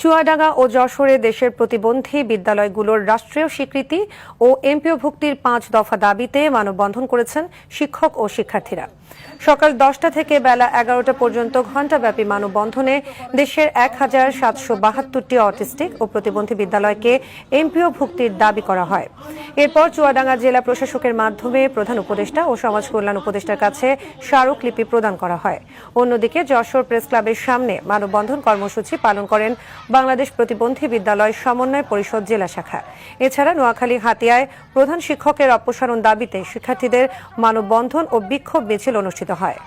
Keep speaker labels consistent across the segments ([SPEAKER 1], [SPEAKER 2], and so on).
[SPEAKER 1] চুয়াডাঙ্গা ও যশোরে দেশের প্রতিবন্ধী বিদ্যালয়গুলোর রাষ্ট্রীয় স্বীকৃতি ও এমপিও ভুক্তির পাঁচ দফা দাবিতে মানববন্ধন করেছেন শিক্ষক ও শিক্ষার্থীরা। সকাল দশটা থেকে বেলা এগারোটা পর্যন্ত ঘণ্টাব্যাপী মানববন্ধনে দেশের এক হাজার সাতশো বাহাত্তরটি অটিস্টিক ও প্রতিবন্ধী বিদ্যালয়কে এমপিও ভুক্তির দাবি করা হয়। এরপর চুয়াডাঙ্গা জেলা প্রশাসকের মাধ্যমে প্রধান উপদেষ্টা ও সমাজ কল্যাণ উপদেষ্টার কাছে স্মারকলিপি প্রদান করা হয়। অন্যদিকে যশোর প্রেস ক্লাবের সামনে মানববন্ধন কর্মসূচি পালন করেন বাংলাদেশ প্রতিবন্ধী বিদ্যালয় সমন্বয় পরিষদ জেলা শাখা। এছাড়া নোয়াখালী হাতিয়ায় প্রধান শিক্ষকের অপসারণ দাবিতে শিক্ষার্থীদের মানববন্ধন ও বিক্ষোভ মিছিল অনুষ্ঠিত হয়।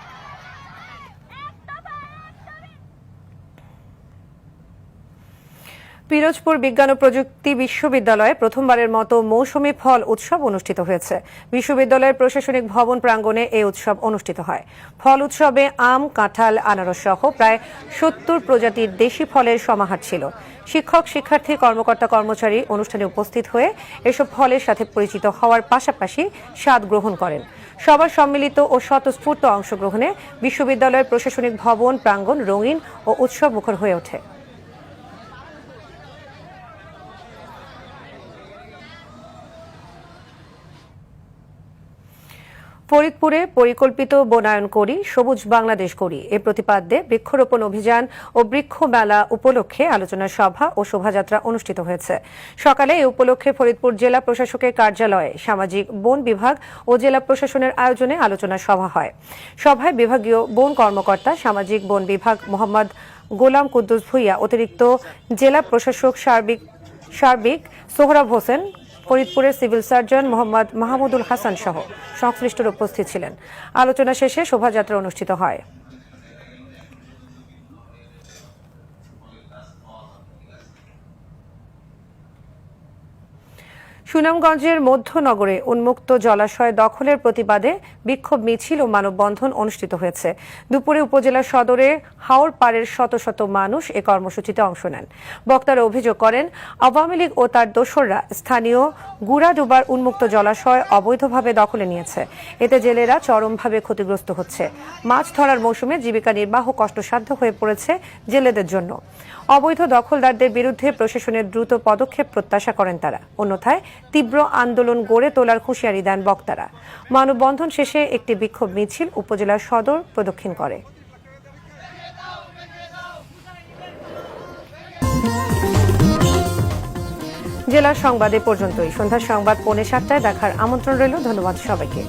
[SPEAKER 1] পিরোজপুর বিজ্ঞান ও প্রযুক্তি বিশ্ববিদ্যালয়ে প্রথমবারের মতো মৌসুমি ফল উৎসব অনুষ্ঠিত হয়েছে। বিশ্ববিদ্যালয়ের প্রশাসনিক ভবন প্রাঙ্গণে এই উৎসব অনুষ্ঠিত হয়। ফল উৎসবে আম, কাঁঠাল, আনারস সহ প্রায় সত্তর প্রজাতির দেশি ফলের সমাহার ছিল। শিক্ষক, শিক্ষার্থী, কর্মকর্তা, কর্মচারী অনুষ্ঠানে উপস্থিত হয়ে এসব ফলের সাথে পরিচিত হওয়ার পাশাপাশি স্বাদ গ্রহণ করেন। সবার সম্মিলিত ও স্বতঃস্ফূর্ত অংশগ্রহণে বিশ্ববিদ্যালয়ের প্রশাসনিক ভবন, প্রাঙ্গণ, রঙিন ও উৎসব মুখর হয়ে ওঠে। ফরিদপুরে পরিকল্পিত বনায়ন করি, সবুজ বাংলাদেশ করি। এ প্রতিপাদ্যে বৃক্ষরোপণ অভিযান ও বৃক্ষ মেলা উপলক্ষে আলোচনা সভা ও শোভাযাত্রা অনুষ্ঠিত হয়েছে। সকালে এই উপলক্ষে ফরিদপুর জেলা প্রশাসকের কার্যালয়ে সামাজিক বন বিভাগ ও জেলা প্রশাসনের আয়োজনে আলোচনা সভা হয়। সভায় বিভাগীয় বন কর্মকর্তা সামাজিক বন বিভাগ মোহাম্মদ গোলাম কুদ্দুস ভুইয়া, অতিরিক্ত জেলা প্রশাসক সার্বিক সার্বিক সোহরাব হোসেন ফরিদপুরের সিভিল সার্জন মোহাম্মদ মাহমুদুল হাসান সহ সংশ্লিষ্টরা উপস্থিত ছিলেন। আলোচনা শেষে শোভাযাত্রা অনুষ্ঠিত হয়। সুনামগঞ্জের মধ্যনগরে উন্মুক্ত জলাশয় দখলের প্রতিবাদে বিক্ষোভ মিছিল ও মানববন্ধন অনুষ্ঠিত হয়েছে। দুপুরে উপজেলা সদরে হাওর পাড়ের শত শত মানুষ এ কর্মসূচিতে অংশ নেন। বক্তারা অভিযোগ করেন, আওয়ামী লীগ ও তার দোসররা স্থানীয় গুড়াডুবার উন্মুক্ত জলাশয় অবৈধভাবে দখলে নিয়েছে। এতে জেলেরা চরমভাবে ক্ষতিগ্রস্ত হচ্ছে। মাছ ধরার মৌসুমে জীবিকা নির্বাহ কষ্টসাধ্য হয়ে পড়েছে জেলেদের জন্য। অবৈধ দখলদারদের বিরুদ্ধে প্রশাসনের দ্রুত পদক্ষেপ প্রত্যাশা করেন তারা। অন্যথায় তীব্র আন্দোলন গড়ে তোলার হুঁশিয়ারি দেন বক্তারা। মানববন্ধন শেষে একটি বিক্ষোভ মিছিল উপজেলার সদর প্রদক্ষিণ করে। জেলার সংবাদ পর্যন্তই। সন্ধ্যা সংবাদ পৌনে সাতটায় দেখার আমন্ত্রণ রইল। ধন্যবাদ সবাইকে।